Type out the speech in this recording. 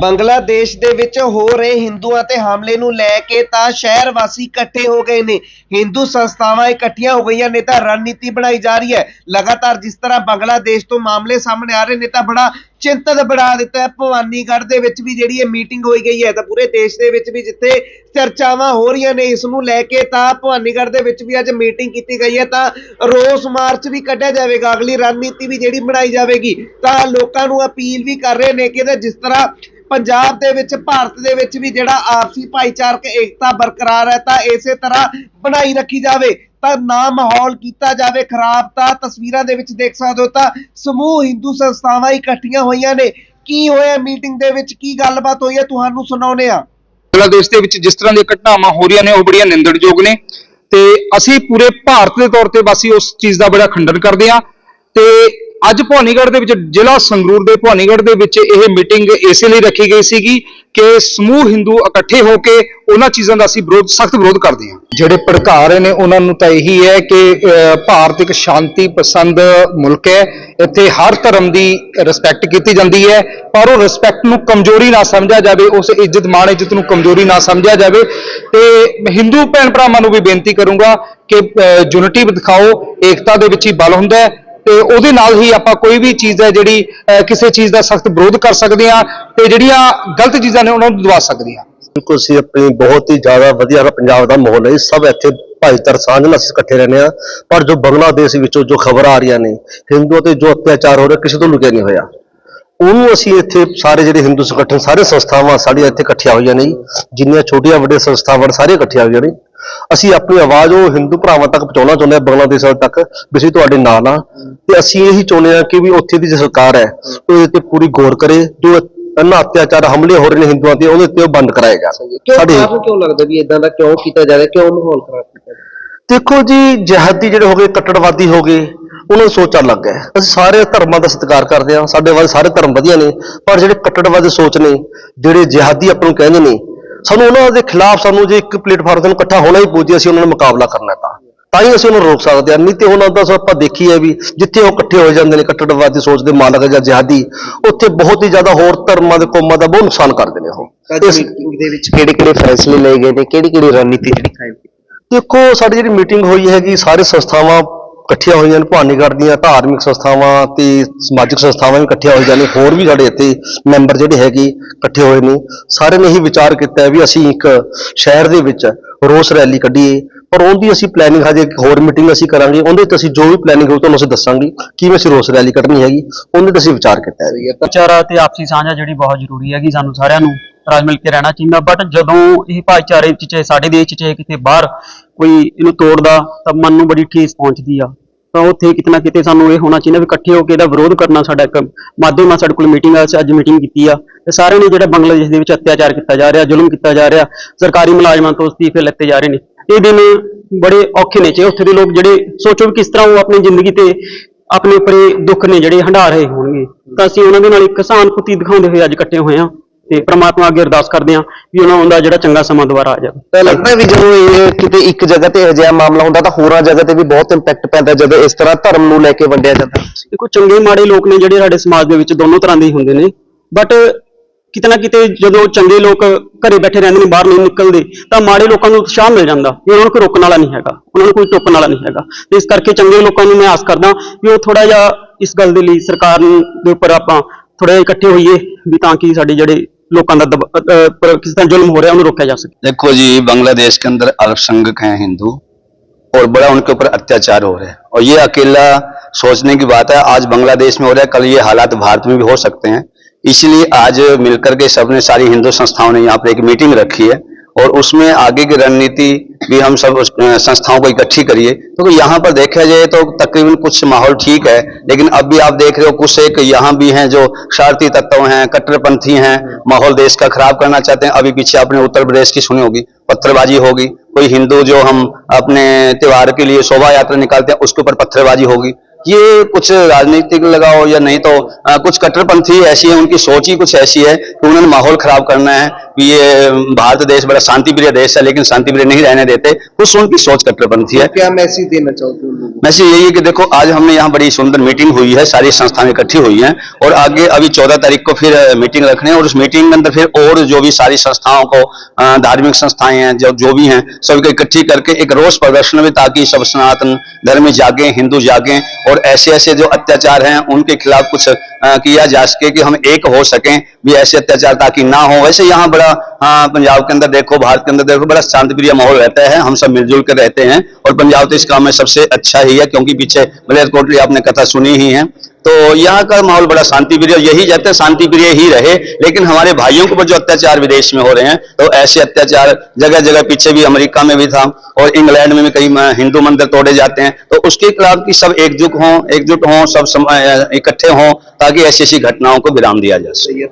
ਬੰਗਲਾਦੇਸ਼ ਦੇ ਵਿੱਚ ਹੋ ਰਹੇ ਹਿੰਦੂਆਂ ਤੇ ਹਮਲੇ ਨੂੰ ਲੈ ਕੇ ਤਾਂ ਸ਼ਹਿਰ ਵਾਸੀ ਇਕੱਠੇ ਹੋ ਗਏ ਨੇ। ਹਿੰਦੂ ਸੰਸਥਾਵਾਂ ਇਕੱਠੀਆਂ ਹੋ ਗਈਆਂ ਨੇ ਤਾਂ ਰਣਨੀਤੀ ਬਣਾਈ ਜਾ ਰਹੀ ਹੈ। ਲਗਾਤਾਰ ਜਿਸ ਤਰ੍ਹਾਂ ਬੰਗਲਾਦੇਸ਼ ਤੋਂ ਮਾਮਲੇ ਸਾਹਮਣੇ ਆ ਰਹੇ ਨੇ ਤਾਂ ਬੜਾ ਚਿੰਤਤ ਬਣਾ ਦਿੱਤਾ ਹੈ। ਭਵਾਨੀਗੜ੍ਹ ਦੇ ਵਿੱਚ ਵੀ ਜਿਹੜੀ ਇਹ ਮੀਟਿੰਗ ਹੋਈ ਗਈ ਹੈ ਤਾਂ ਪੂਰੇ ਦੇਸ਼ ਦੇ ਵਿੱਚ ਵੀ ਜਿੱਥੇ ਚਰਚਾਵਾਂ ਹੋ ਰਹੀਆਂ ਨੇ, ਇਸ ਨੂੰ ਲੈ ਕੇ ਤਾਂ ਭਵਾਨੀਗੜ੍ਹ ਦੇ ਵਿੱਚ ਵੀ ਅੱਜ ਮੀਟਿੰਗ ਕੀਤੀ ਗਈ ਹੈ ਤਾਂ ਰੋਸ ਮਾਰਚ ਵੀ ਕੱਢਿਆ ਜਾਵੇਗਾ। ਅਗਲੀ ਰਣਨੀਤੀ ਵੀ ਜਿਹੜੀ ਬਣਾਈ ਜਾਵੇਗੀ। ਤਾਂ ਲੋਕਾਂ ਨੂੰ ਅਪੀਲ ਵੀ ਕਰ ਰਹੇ ਨੇ ਕਿ ਜਿਸ ਤਰ੍ਹਾਂ ਪੰਜਾਬ ਦੇ ਵਿੱਚ, ਭਾਰਤ ਦੇ ਵਿੱਚ ਵੀ ਜਿਹੜਾ ਆਪਸੀ ਭਾਈਚਾਰਕ ਏਕਤਾ ਬਰਕਰਾਰ ਹੈ, ਤਾਂ ਇਸੇ ਤਰ੍ਹਾਂ ਬਣਾਈ ਰੱਖੀ ਜਾਵੇ, ਤਾਂ ਨਾ ਮਾਹੌਲ ਕੀਤਾ ਜਾਵੇ ਖਰਾਬ, ਤਾਂ ਤਸਵੀਰਾਂ ਦੇ ਵਿੱਚ ਦੇਖ ਸਕਦੇ ਹੋ, ਤਾਂ ਸਮੂਹ ਹਿੰਦੂ ਸੰਸਥਾਵਾਂ ਇਕੱਠੀਆਂ ਹੋਈਆਂ ਨੇ। ਕੀ ਹੋਇਆ ਮੀਟਿੰਗ ਦੇ ਵਿੱਚ? ਕੀ ਗੱਲਬਾਤ ਹੋਈ ਹੈ? ਤੁਹਾਨੂੰ ਸੁਣਾਉਨੇ ਆ ਬੰਗਲਾਦੇਸ਼ ਦੇ ਵਿੱਚ ਜਿਸ ਤਰ੍ਹਾਂ ਦੀਆਂ ਘਟਨਾਵਾਂ ਹੋ ਰਹੀਆਂ ਨੇ, ਉਹ ਬੜੀਆਂ ਨਿੰਦਣਯੋਗ ਨੇ। ਤੇ ਅਸੀਂ ਪੂਰੇ ਭਾਰਤ ਦੇ ਤੌਰ ਤੇ ਵਾਸੀ ਉਸ ਚੀਜ਼ ਦਾ ਬੜਾ ਖੰਡਨ ਕਰਦੇ ਹਾਂ। ਤੇ ਅੱਜ ਭਵਾਨੀਗੜ੍ਹ ਦੇ ਵਿੱਚ ਜ਼ਿਲ੍ਹਾ ਸੰਗਰੂਰ ਦੇ ਭਵਾਨੀਗੜ੍ਹ ਦੇ ਵਿੱਚ ਇਹ ਮੀਟਿੰਗ ਇਸੇ ਲਈ ਰੱਖੀ ਗਈ ਸੀਗੀ ਕਿ ਸਮੂਹ ਹਿੰਦੂ ਇਕੱਠੇ ਹੋ ਕੇ ਉਹਨਾਂ ਚੀਜ਼ਾਂ ਦਾ ਅਸੀਂ ਵਿਰੋਧ, ਸਖਤ ਵਿਰੋਧ ਕਰਦੇ ਹਾਂ। ਜਿਹੜੇ ਭੜਕਾ ਰਹੇ ਨੇ, ਉਹਨਾਂ ਨੂੰ ਤਾਂ ਇਹੀ ਹੈ ਕਿ ਭਾਰਤ ਇੱਕ ਸ਼ਾਂਤੀ ਪਸੰਦ ਮੁਲਕ ਹੈ। ਇੱਥੇ ਹਰ ਧਰਮ ਦੀ ਰਿਸਪੈਕਟ ਕੀਤੀ ਜਾਂਦੀ ਹੈ, ਪਰ ਉਹ ਰਿਸਪੈਕਟ ਨੂੰ ਕਮਜ਼ੋਰੀ ਨਾ ਸਮਝਿਆ ਜਾਵੇ, ਉਸ ਇੱਜ਼ਤ, ਮਾਣ, ਇੱਜ਼ਤ ਨੂੰ ਕਮਜ਼ੋਰੀ ਨਾ ਸਮਝਿਆ ਜਾਵੇ। ਤੇ ਹਿੰਦੂ ਭੈਣ ਭਰਾਵਾਂ ਨੂੰ ਵੀ ਬੇਨਤੀ ਕਰੂੰਗਾ ਕਿ ਯੂਨਿਟੀ ਦਿਖਾਓ, ਏਕਤਾ ਦੇ ਵਿੱਚ ਹੀ ਬਲ ਹੁੰਦਾ ਹੈ। ਤੇ ਉਹਦੇ ਨਾਲ ਹੀ ਆਪਾਂ ਕੋਈ ਵੀ ਚੀਜ਼ ਹੈ ਜਿਹੜੀ ਕਿਸੇ ਚੀਜ਼ ਦਾ ਸਖਤ ਵਿਰੋਧ ਕਰ ਸਕਦੇ ਹਾਂ ਤੇ ਜਿਹੜੀਆਂ ਗਲਤ ਚੀਜ਼ਾਂ ਨੇ ਉਹਨਾਂ ਨੂੰ ਦਵਾ ਸਕਦੇ ਹਾਂ। ਬਿਲਕੁਲ ਸੀ ਆਪਣੀ ਬਹੁਤ ਹੀ ਜ਼ਿਆਦਾ ਵਧੀਆ ਪੰਜਾਬ ਦਾ ਮਾਹੌਲ ਹੈ ਸਭ ਇੱਥੇ ਭਾਈਚਾਰ ਸਾਂਝ ਨਾਲ ਅਸੀਂ ਇਕੱਠੇ ਰਹਿੰਦੇ ਆ ਪਰ ਜੋ ਬੰਗਲਾਦੇਸ਼ ਵਿੱਚੋਂ ਜੋ ਖਬਰਾਂ ਆ ਰਹੀਆਂ ਨੇ ਹਿੰਦੂਆਂ ਤੇ ਜੋ ਅਤਿਆਚਾਰ ਹੋ ਰਿਹਾ ਕਿਸੇ ਤੋਂ ਲੁਕਿਆ ਨਹੀਂ ਹੋਇਆ। ਉਹਨੂੰ ਅਸੀਂ ਇੱਥੇ ਸਾਰੇ ਜਿਹੜੇ ਹਿੰਦੂ ਸੰਗਠਨ ਸਾਰੇ ਸੰਸਥਾਵਾਂ ਸਾਡੀਆਂ ਇੱਥੇ ਇਕੱਠੀਆਂ ਹੋਈਆਂ ਨੇ ਜਿੰਨੀਆਂ ਛੋਟੀਆਂ ਵੱਡੀਆਂ ਸੰਸਥਾਵਾਂ ਨੇ, ਸਾਰੀਆਂ ਇਕੱਠੀਆਂ ਹੋਈਆਂ ਨੇ। ਅਸੀਂ ਆਪਣੀ ਆਵਾਜ਼ ਉਹ ਹਿੰਦੂ ਭਰਾਵਾਂ ਤੱਕ ਪਹੁੰਚਾਉਣਾ ਚਾਹੁੰਦੇ ਹਾਂ ਬੰਗਲਾਦੇਸ਼ ਵਾਲੇ ਤੱਕ ਵੀ ਅਸੀਂ ਤੁਹਾਡੇ ਨਾਲ ਆ ਤੇ ਅਸੀਂ ਇਹੀ ਚਾਹੁੰਦੇ ਹਾਂ ਕਿ ਵੀ ਉੱਥੇ ਦੀ ਜੋ ਸਰਕਾਰ ਹੈ ਉਹ ਇਹਦੇ ਤੇ ਪੂਰੀ ਗੌਰ ਕਰੇ ਜੋ ਇਹਨਾਂ ਅਤਿਆਚਾਰ ਹਮਲੇ ਹੋ ਰਹੇ ਨੇ ਹਿੰਦੂਆਂ ਤੇ ਉਹਦੇ ਤੇ ਉਹ ਬੰਦ ਜਾਣ ਕਿਉਂ ਸਾਡੇ ਤੁਹਾਨੂੰ ਕਿਉਂ ਲੱਗਦਾ ਵੀ ਇਦਾਂ ਦਾ ਕਿਉਂ ਕੀਤਾ ਜਾ ਰਿਹਾ? ਕਿਉਂ ਮਾਹੌਲ ਖਰਾਬ ਕੀਤਾ ਜਾ? ਦੇਖੋ ਜੀ ਜਿਹਾਦੀ ਜਿਹੜੇ ਹੋ ਗਏ ਕੱਟੜਵਾਦੀ ਹੋ ਗਏ ਉਹਨਾਂ ਦੀ ਸੋਚ ਅਲੱਗ ਹੈ। ਅਸੀਂ ਸਾਰੇ ਧਰਮਾਂ ਦਾ ਸਤਿਕਾਰ ਕਰਦੇ ਹਾਂ ਸਾਡੇ ਵੱਲ ਸਾਰੇ ਧਰਮ ਵਧੀਆ ਨੇ ਪਰ ਜਿਹੜੇ ਕੱਟੜਵਾਦੀ ਸੋਚ ਨੇ ਜਿਹੜੇ ਜਿਹਾਦੀ ਆਪਾਂ ਨੂੰ ਕਹਿੰਦੇ ਨੇ ਸਾਨੂੰ ਉਹਨਾਂ ਦੇ ਖਿਲਾਫ ਸਾਨੂੰ ਜੇ ਇੱਕ ਪਲੇਟਫਾਰਮ ਤੇ ਇਕੱਠਾ ਹੋਣਾ ਹੀ ਪਊ ਜੇ ਅਸੀਂ ਉਹਨਾਂ ਨੂੰ ਮੁਕਾਬਲਾ ਕਰਨਾ ਤਾਂ ਤਾਂ ਹੀ ਅਸੀਂ ਉਹਨਾਂ ਨੂੰ ਰੋਕ ਸਕਦੇ ਹਾਂ। ਨਹੀਂ ਤੇ ਉਹਨਾਂ ਦਾ ਆਪਾਂ ਦੇਖੀ ਹੈ ਵੀ ਜਿੱਥੇ ਉਹ ਇਕੱਠੇ ਹੋ ਜਾਂਦੇ ਨੇ ਕੱਟੜਵਾਦੀ ਸੋਚ ਦੇ ਮਾਲਕ ਜਾਂ ਜਿਹਾਦੀ ਉੱਥੇ ਬਹੁਤ ਹੀ ਜ਼ਿਆਦਾ ਹੋਰ ਧਰਮਾਂ ਦੇ ਕੌਮਾਂ ਦਾ ਬਹੁਤ ਨੁਕਸਾਨ ਕਰਦੇ ਨੇ ਉਹ। ਇਸ- ਮੀਟਿੰਗ ਦੇ ਵਿੱਚ ਕਿਹੜੇ ਕਿਹੜੇ ਫੈਸਲੇ ਲਏ ਗਏ ਨੇ? ਕਿਹੜੀ ਕਿਹੜੀ ਰਣਨੀਤੀ ਜਿਹੜੀ ਕਾਇਮ ਕੀਤੀ ਦੇਖੋ ਸਾਡੀ ਜਿਹੜੀ ਮੀਟਿੰਗ ਹੋਈ ਹੈਗੀ ਸਾਰੇ ਸੰਸਥਾਵਾਂ ਇਕੱਠੀਆਂ ਹੋਈਆਂ ਨੇ, ਭਵਾਨੀਗੜ੍ਹ ਦੀਆਂ ਧਾਰਮਿਕ ਸੰਸਥਾਵਾਂ ਤੇ ਸਮਾਜਿਕ ਸੰਸਥਾਵਾਂ ਵੀ ਇਕੱਠੀਆਂ ਹੋਈਆਂ ਨੇ, ਹੋਰ ਵੀ ਸਾਡੇ ਇੱਥੇ ਮੈਂਬਰ ਜਿਹੜੇ ਹੈਗੇ ਇਕੱਠੇ ਹੋਏ ਨੇ। ਸਾਰਿਆਂ ਨੇ ਇਹੀ ਵਿਚਾਰ ਕੀਤਾ ਵੀ ਅਸੀਂ ਇੱਕ ਸ਼ਹਿਰ ਦੇ ਵਿੱਚ ਰੋਸ ਰੈਲੀ ਕੱਢੀਏ, ਪਰ ਉਹਦੀ ਅਸੀਂ ਪਲੈਨਿੰਗ ਹਜੇ ਇੱਕ ਹੋਰ ਮੀਟਿੰਗ ਅਸੀਂ ਕਰਾਂਗੇ, ਉਹਦੇ ਤੇ ਅਸੀਂ ਜੋ ਵੀ ਪਲੈਨਿੰਗ ਹੋਊ ਤੁਹਾਨੂੰ ਅਸੀਂ ਦੱਸਾਂਗੇ ਕਿਵੇਂ ਅਸੀਂ ਰੋਸ ਰੈਲੀ ਕੱਢਣੀ ਹੈਗੀ, ਉਹਦੇ ਤੇ ਅਸੀਂ ਵਿਚਾਰ ਕੀਤਾ ਹੈ। ਭਾਈਚਾਰਾ ਤੇ ਆਪਸੀ ਸਾਂਝਾ ਜਿਹੜੀ ਬਹੁਤ ਜ਼ਰੂਰੀ ਹੈਗੀ ਸਾਨੂੰ ਸਾਰਿਆਂ ਨੂੰ, ਰਲ ਮਿਲ ਕੇ ਰਹਿਣਾ ਚਾਹੀਦਾ ਬਟ ਜਦੋਂ ਇਹ ਭਾਈਚਾਰੇ ਵਿੱਚ ਚਾਹੇ ਸਾਡੇ ਦੇਸ਼ 'ਚ ਚਾਹੇ ਕਿਤੇ ਬਾਹਰ ਕੋਈ ਇਹਨੂੰ ਤੋੜਦਾ, ਤਾਂ ਮਨ ਨੂੰ ਬੜੀ ਠੇਸ ਪਹੁੰਚਦੀ ਆ। ਤਾਂ ਉੱਥੇ ਕਿਤੇ ਨਾ ਕਿਤੇ ਸਾਨੂੰ ਇਹ ਹੋਣਾ ਚਾਹੀਦਾ ਵੀ ਇਕੱਠੇ ਹੋ ਕੇ ਇਹਦਾ ਵਿਰੋਧ ਕਰਨਾ ਸਾਡਾ ਇੱਕ ਮਾਧਿਅਮ ਆ, ਸਾਡੇ ਕੋਲ ਮੀਟਿੰਗ ਆ, ਅਸੀਂ ਅੱਜ ਮੀਟਿੰਗ ਕੀਤੀ ਆ। ਤੇ ਸਾਰਿਆਂ ਨੇ ਜਿਹੜਾ ਬੰਗਲਾਦੇਸ਼ ਦੇ ਵਿੱਚ ਅਤਿਆਚਾਰ ਕੀਤਾ ਜਾ ਰਿਹਾ, ਜ਼ੁਲਮ ਕੀਤਾ ਜਾ ਰਿਹਾ, ਸਰਕਾਰੀ ਮੁਲਾਜ਼ਮਾਂ ਤੋਂ ਅਸਤੀਫੇ ਲੈਤੇ ਜਾ ਰਹੇ ਨੇ। ਇਹ ਦਿਨ ਬੜੇ ਔਖੇ ਨੇ ਜੇ ਉੱਥੇ ਦੇ ਲੋਕ ਜਿਹੜੇ ਸੋਚੋ ਵੀ ਕਿਸ ਤਰ੍ਹਾਂ ਉਹ ਆਪਣੀ ਜ਼ਿੰਦਗੀ ਤੇ ਆਪਣੇ ਉੱਪਰੇ ਦੁੱਖ ਨੇ ਜਿਹੜੇ ਹੰਢਾ ਰਹੇ ਹੋਣਗੇ। ਤਾਂ ਅਸੀਂ ਉਹਨਾਂ ਦੇ ਨਾਲ ਇੱਕ ਸਹਾਨੁਭੂਤੀ ਦਿਖਾਉਂਦੇ ਹੋਏ ਅੱਜ ਇਕੱਠੇ ਹੋਏ ਹਾਂ। ਤੇ ਪ੍ਰਮਾਤਮਾ ਅੱਗੇ ਅਰਦਾਸ ਕਰਦੇ ਹਾਂ ਵੀ ਉਹਨਾਂ ਦਾ ਜਿਹੜਾ ਚੰਗਾ ਸਮਾਂ ਦੁਬਾਰਾ ਆ ਜਾਵੇ। ਤਾਂ ਲੱਗਦਾ ਵੀ ਜਦੋਂ ਇਹ ਕਿਤੇ ਇੱਕ ਜਗ੍ਹਾ ਤੇ ਅਜਿਹਾ ਮਾਮਲਾ ਹੁੰਦਾ ਤਾਂ ਹੋਰਾਂ ਜਗ੍ਹਾ ਤੇ ਵੀ ਬਹੁਤ ਇੰਪੈਕਟ ਪੈਂਦਾ ਜਦੋਂ ਇਸ ਤਰ੍ਹਾਂ ਧਰਮ ਨੂੰ ਲੈ ਕੇ ਵੰਡਿਆ ਜਾਂਦਾ। ਦੇਖੋ ਚੰਗੇ ਮਾੜੇ ਲੋਕ ਨੇ ਜਿਹੜੇ ਸਾਡੇ ਸਮਾਜ ਦੇ ਵਿੱਚ ਦੋਨੋਂ ਤਰ੍ਹਾਂ ਦੇ ਹੀ ਹੁੰਦੇ ਨੇ। ਬਟ ਕਿਤੇ ਨਾ ਕਿਤੇ ਜਦੋਂ ਚੰਗੇ ਲੋਕ ਘਰੇ ਬੈਠੇ ਰਹਿੰਦੇ ਨੇ ਬਾਹਰ ਨਹੀਂ ਨਿਕਲਦੇ ਤਾਂ ਮਾੜੇ ਲੋਕਾਂ ਨੂੰ ਉਤਸ਼ਾਹ ਮਿਲ ਜਾਂਦਾ ਵੀ ਉਹਨਾਂ ਨੂੰ ਕੋਈ ਰੋਕਣ ਵਾਲਾ ਨਹੀਂ ਹੈਗਾ ਉਹਨਾਂ ਨੂੰ ਕੋਈ ਟੋਕਣ ਵਾਲਾ ਨਹੀਂ ਹੈਗਾ। ਤੇ ਇਸ ਕਰਕੇ ਚੰਗੇ ਲੋਕਾਂ ਨੂੰ ਮੈਂ ਆਸ ਕਰਦਾ ਵੀ ਉਹ ਥੋੜਾ ਜਿਹਾ ਇਸ ਗੱਲ ਦੇ ਲਈ ਸਰਕਾਰ ਦੇ ਉੱਪਰ ਆਪਾਂ ਥੋੜਾ ਇਕੱਠੇ ਹੋਈਏ ਵੀ ਤਾਂ ਕਿ ਸਾਡੇ ਜਿਹੜੇ ਲੋਕਾਂ ਦਾ ਦਬ- ਅ- ਅ- ਪਰ ਕਿਸ ਤਰ੍ਹਾਂ ਜ਼ੁਲਮ ਹੋ ਰਿਹਾ ਉਹਨੂੰ ਰੋਕਿਆ ਜਾ सके देखो जी बांग्लादेश के अंदर अल्पसंख्यक हैं हिंदू और बड़ा उनके ऊपर अत्याचार हो रहा है और ये अकेला सोचने की बात है आज बांग्लादेश में हो रहा है कल ये हालात भारत में भी हो सकते हैं इसलिए आज मिलकर के सबने सारी हिंदू संस्थाओं ने यहाँ पर एक मीटिंग रखी है और उसमें आगे की रणनीति भी हम सब संस्थाओं को इकट्ठी करिए। तो यहाँ पर देखा जाए तो तकरीबन कुछ माहौल ठीक है लेकिन अब भी आप देख रहे हो कुछ एक यहाँ भी हैं जो शारती तत्व हैं कट्टरपंथी हैं माहौल देश का खराब करना चाहते हैं। अभी पीछे आपने उत्तर प्रदेश की सुनी होगी पत्थरबाजी होगी कोई हिंदू जो हम अपने त्योहार के लिए शोभा यात्रा निकालते हैं उसके ऊपर पत्थरबाजी होगी। ये कुछ राजनीतिक लगाओ या नहीं तो अ, कुछ कट्टरपंथी ऐसी है उनकी सोच ही कुछ ऐसी है कि उन्होंने माहौल खराब करना है कि ये भारत देश बड़ा शांति प्रिय देश है लेकिन शांति प्रिय नहीं रहने देते। कुछ उनकी सोच कट्टरपंथी है क्या मैसेज देना उन लोगों मैसेज यही है कि देखो आज हमने यहाँ बड़ी सुंदर मीटिंग हुई है सारी संस्थाएँ इकट्ठी हुई हैं और आगे अभी चौदह तारीख को फिर मीटिंग रखने हैं और उस मीटिंग के अंदर फिर और जो भी सारी संस्थाओं को धार्मिक संस्थाएँ हैं जो जो भी हैं सभी को इकट्ठी करके एक रोष प्रदर्शन भी ताकि सब सनातन धर्म जागे हिंदू जागे और ऐसे ऐसे जो अत्याचार हैं उनके खिलाफ कुछ किया जा सके कि हम एक हो सकें भी ऐसे अत्याचार ताकि ना हो। वैसे यहाँ बड़ा अ, पंजाब के अंदर देखो भारत के अंदर देखो बड़ा शांति प्रिय माहौल रहता है हम सब मिलजुल कर रहते हैं और पंजाब तो इस काम में सबसे अच्छा ही है क्योंकि पीछे मलेरकोटली आपने कथा सुनी ही है। तो यहाँ का माहौल बड़ा शांति प्रिय यही चाहते हैं शांति प्रिय ही रहे लेकिन हमारे भाइयों के ऊपर जो अत्याचार विदेश में हो रहे हैं तो ऐसे अत्याचार जगह जगह पीछे भी अमेरिका में भी था और इंग्लैंड में भी कई हिंदू मंदिर तोड़े जाते हैं तो उसके खिलाफ की सब एकजुट हों एकजुट हों सब इकट्ठे हों ताकि ऐसी ऐसी घटनाओं को विराम दिया जा सके।